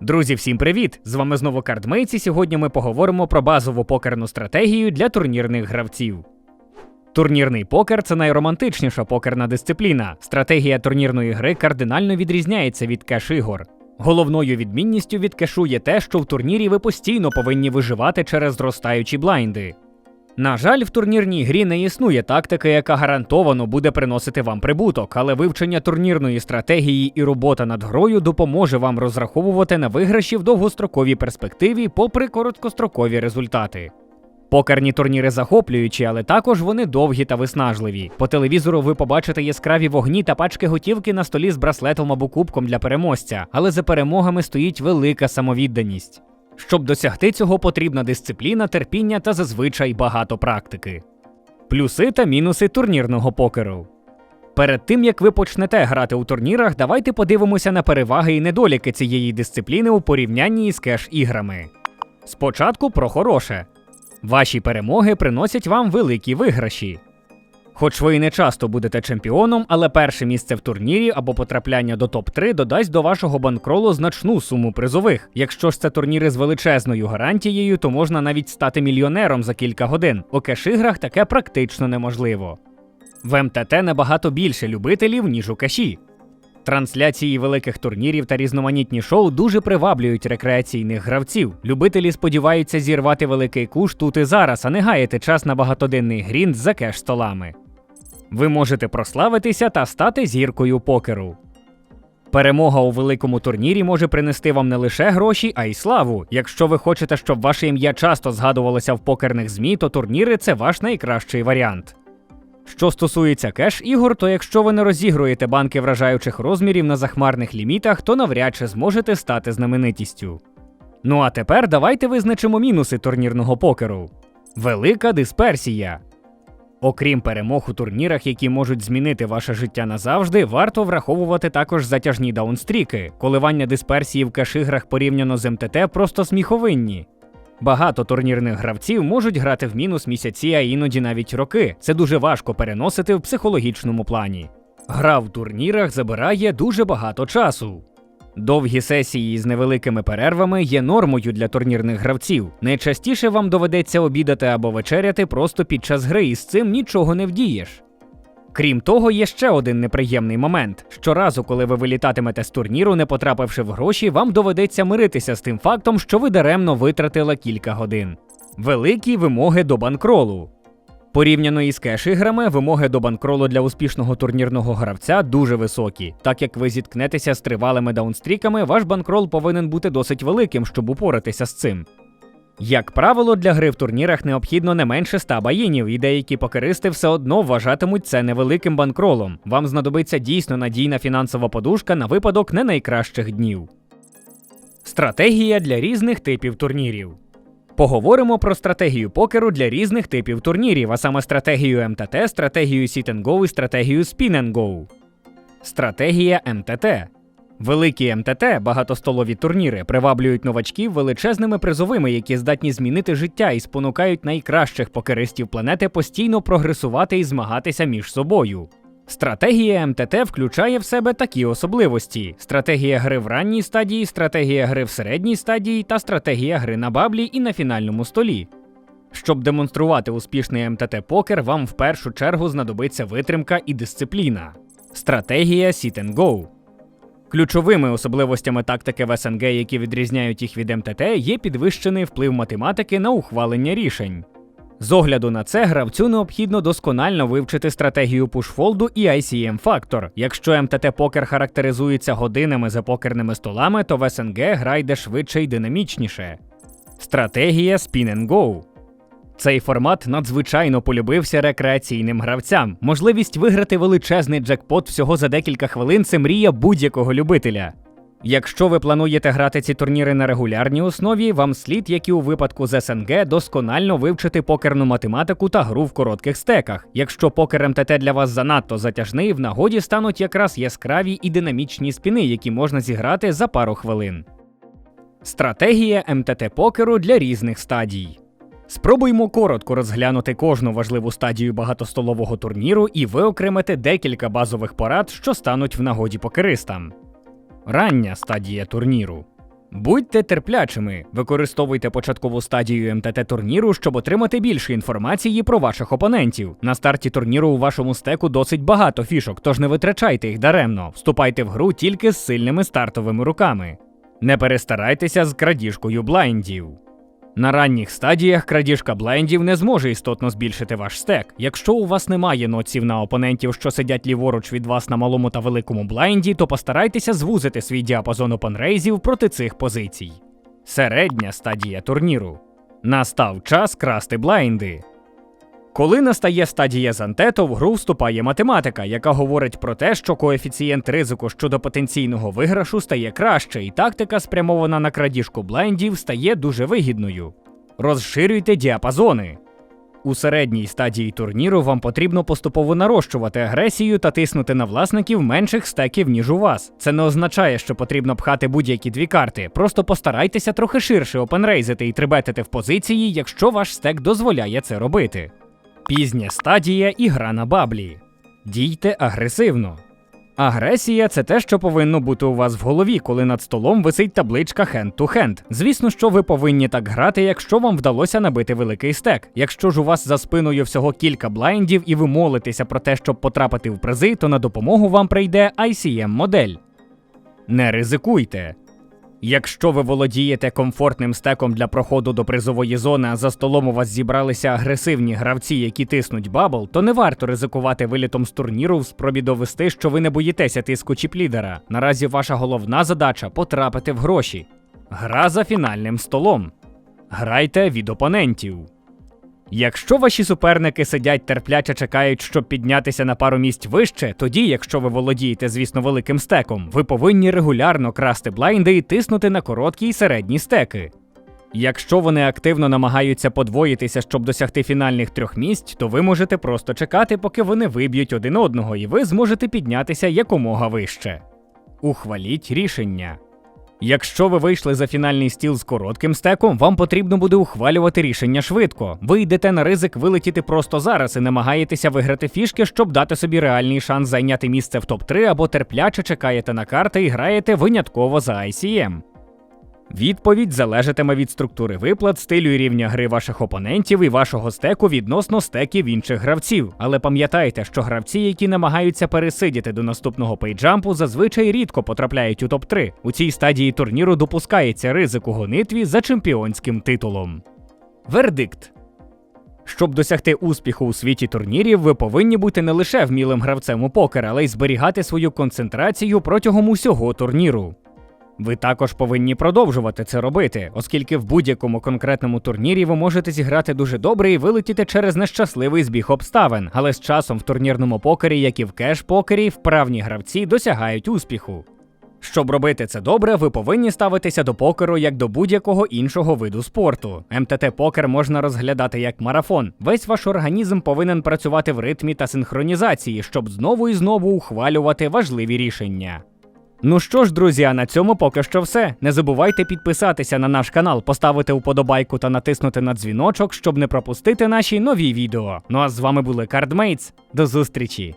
Друзі, всім привіт! З вами знову Кардмейці. сьогодні ми поговоримо про базову покерну стратегію для турнірних гравців. Турнірний покер це найромантичніша покерна дисципліна. Стратегія турнірної гри кардинально відрізняється від кеш-ігор. Головною відмінністю від кешу є те, що в турнірі ви постійно повинні виживати через зростаючі блайнди. На жаль, в турнірній грі не існує тактики, яка гарантовано буде приносити вам прибуток, але вивчення турнірної стратегії і робота над грою допоможе вам розраховувати на виграші в довгостроковій перспективі, попри короткострокові результати. Покерні турніри захоплюючі, але також вони довгі та виснажливі. По телевізору ви побачите яскраві вогні та пачки готівки на столі з браслетом або кубком для переможця, але за перемогами стоїть велика самовідданість. Щоб досягти цього, потрібна дисципліна, терпіння та зазвичай багато практики. Плюси та мінуси турнірного покеру. Перед тим як ви почнете грати у турнірах, давайте подивимося на переваги і недоліки цієї дисципліни у порівнянні з кеш-іграми. Спочатку про хороше. Ваші перемоги приносять вам великі виграші. Хоч ви і не часто будете чемпіоном, але перше місце в турнірі або потрапляння до топ-3 додасть до вашого банкролу значну суму призових. Якщо ж це турніри з величезною гарантією, то можна навіть стати мільйонером за кілька годин. У кеш-іграх таке практично неможливо. В МТТ набагато більше любителів, ніж у кеші. Трансляції великих турнірів та різноманітні шоу дуже приваблюють рекреаційних гравців. Любителі сподіваються зірвати великий куш тут і зараз, а не гаяти час на багатоденний грінд за кеш-столами. Ви можете прославитися та стати зіркою покеру. Перемога у великому турнірі може принести вам не лише гроші, а й славу. Якщо ви хочете, щоб ваше ім'я часто згадувалося в покерних ЗМІ, то турніри це ваш найкращий варіант. Що стосується кеш-ігор, то якщо ви не розігруєте банки вражаючих розмірів на захмарних лімітах, то навряд чи зможете стати знаменитістю. Ну а тепер давайте визначимо мінуси турнірного покеру. Велика дисперсія. Окрім перемог у турнірах, які можуть змінити ваше життя назавжди, варто враховувати також затяжні даунстріки. Коливання дисперсії в кеш-іграх порівняно з МТТ просто сміховинні. Багато турнірних гравців можуть грати в мінус місяці, а іноді навіть роки. Це дуже важко переносити в психологічному плані. Гра в турнірах забирає дуже багато часу. Довгі сесії з невеликими перервами є нормою для турнірних гравців. Найчастіше вам доведеться обідати або вечеряти просто під час гри, і з цим нічого не вдієш. Крім того, є ще один неприємний момент: щоразу, коли ви вилітатимете з турніру, не потрапивши в гроші, вам доведеться миритися з тим фактом, що ви даремно витратили кілька годин. Великі вимоги до банкролу. Порівняно із кеш-іграми, вимоги до банкролу для успішного турнірного гравця дуже високі. Так як ви зіткнетеся з тривалими даунстріками, ваш банкрол повинен бути досить великим, щоб упоратися з цим. Як правило, для гри в турнірах необхідно не менше 100 баїнів, і деякі покеристи все одно вважатимуть це невеликим банкролом. Вам знадобиться дійсно надійна фінансова подушка на випадок не найкращих днів. Стратегія для різних типів турнірів. Поговоримо про стратегію покеру для різних типів турнірів, а саме стратегію МТТ, стратегію Sit Go і стратегію Spin and Go. Стратегія МТТ. Великі МТТ, багатостолові турніри, приваблюють новачків величезними призовими, які здатні змінити життя і спонукають найкращих покеристів планети постійно прогресувати і змагатися між собою. Стратегія МТТ включає в себе такі особливості: стратегія гри в ранній стадії, стратегія гри в середній стадії та стратегія гри на баблі і на фінальному столі. Щоб демонструвати успішний МТТ покер, вам в першу чергу знадобиться витримка і дисципліна. Стратегія Sit and Go. Ключовими особливостями тактики в СНГ, які відрізняють їх від МТТ, є підвищений вплив математики на ухвалення рішень. З огляду на це гравцю необхідно досконально вивчити стратегію пушфолду і ICM фактор. Якщо МТТ покер характеризується годинами за покерними столами, то в СНГ гра йде швидше й динамічніше. Стратегія Spin and Go. Цей формат надзвичайно полюбився рекреаційним гравцям. Можливість виграти величезний джекпот всього за декілька хвилин це мрія будь-якого любителя. Якщо ви плануєте грати ці турніри на регулярній основі, вам слід, як і у випадку з СНГ, досконально вивчити покерну математику та гру в коротких стеках. Якщо покер МТТ для вас занадто затяжний, в нагоді стануть якраз яскраві і динамічні спіни, які можна зіграти за пару хвилин. Стратегія МТТ покеру для різних стадій. Спробуймо коротко розглянути кожну важливу стадію багатостолового турніру і виокремити декілька базових порад, що стануть в нагоді покеристам. Рання стадія турніру. Будьте терплячими, використовуйте початкову стадію МТТ турніру, щоб отримати більше інформації про ваших опонентів. На старті турніру у вашому стеку досить багато фішок, тож не витрачайте їх даремно. Вступайте в гру тільки з сильними стартовими руками. Не перестарайтеся з крадіжкою блайндів. На ранніх стадіях крадіжка блайндів не зможе істотно збільшити ваш стек. Якщо у вас немає ноців на опонентів, що сидять ліворуч від вас на малому та великому блайнді, то постарайтеся звузити свій діапазон опенрейзів проти цих позицій. Середня стадія турніру. Настав час красти блайнди. Коли настає стадія Зантето, в гру вступає математика, яка говорить про те, що коефіцієнт ризику щодо потенційного виграшу стає краще, і тактика, спрямована на крадіжку блайндів, стає дуже вигідною. Розширюйте діапазони. У середній стадії турніру вам потрібно поступово нарощувати агресію та тиснути на власників менших стеків, ніж у вас. Це не означає, що потрібно пхати будь-які дві карти. Просто постарайтеся трохи ширше опенрейзити і трибетити в позиції, якщо ваш стек дозволяє це робити. Пізня стадія і гра на баблі. Дійте агресивно. Агресія це те, що повинно бути у вас в голові, коли над столом висить табличка hand to hand. Звісно, що ви повинні так грати, якщо вам вдалося набити великий стек. Якщо ж у вас за спиною всього кілька блайндів і ви молитеся про те, щоб потрапити в призи, то на допомогу вам прийде ICM модель. Не ризикуйте. Якщо ви володієте комфортним стеком для проходу до призової зони, а за столом у вас зібралися агресивні гравці, які тиснуть бабл, то не варто ризикувати вилітом з турніру в спробі довести, що ви не боїтеся тиску чіплідера. Наразі ваша головна задача потрапити в гроші. Гра за фінальним столом. Грайте від опонентів. Якщо ваші суперники сидять терпляче чекають, щоб піднятися на пару місць вище, тоді, якщо ви володієте, звісно, великим стеком, ви повинні регулярно красти блайнди і тиснути на короткі й середні стеки. Якщо вони активно намагаються подвоїтися, щоб досягти фінальних трьох місць, то ви можете просто чекати, поки вони виб'ють один одного, і ви зможете піднятися якомога вище. Ухваліть рішення. Якщо ви вийшли за фінальний стіл з коротким стеком, вам потрібно буде ухвалювати рішення швидко. Ви йдете на ризик вилетіти просто зараз і намагаєтеся виграти фішки, щоб дати собі реальний шанс зайняти місце в топ-3 або терпляче чекаєте на карти і граєте винятково за ICM. Відповідь залежатиме від структури виплат, стилю і рівня гри ваших опонентів і вашого стеку відносно стеків інших гравців. Але пам'ятайте, що гравці, які намагаються пересидіти до наступного пейджампу, зазвичай рідко потрапляють у топ-3. У цій стадії турніру допускається ризик у гонитві за чемпіонським титулом. Вердикт. Щоб досягти успіху у світі турнірів, ви повинні бути не лише вмілим гравцем у покер, але й зберігати свою концентрацію протягом усього турніру. Ви також повинні продовжувати це робити, оскільки в будь-якому конкретному турнірі ви можете зіграти дуже добре і вилетіти через нещасливий збіг обставин, але з часом в турнірному покері, як і в кеш-покері, вправні гравці досягають успіху. Щоб робити це добре, ви повинні ставитися до покеру як до будь-якого іншого виду спорту. МТТ покер можна розглядати як марафон. Весь ваш організм повинен працювати в ритмі та синхронізації, щоб знову і знову ухвалювати важливі рішення. Ну що ж, друзі, а на цьому поки що все. Не забувайте підписатися на наш канал, поставити вподобайку та натиснути на дзвіночок, щоб не пропустити наші нові відео. Ну а з вами були Cardmates. До зустрічі!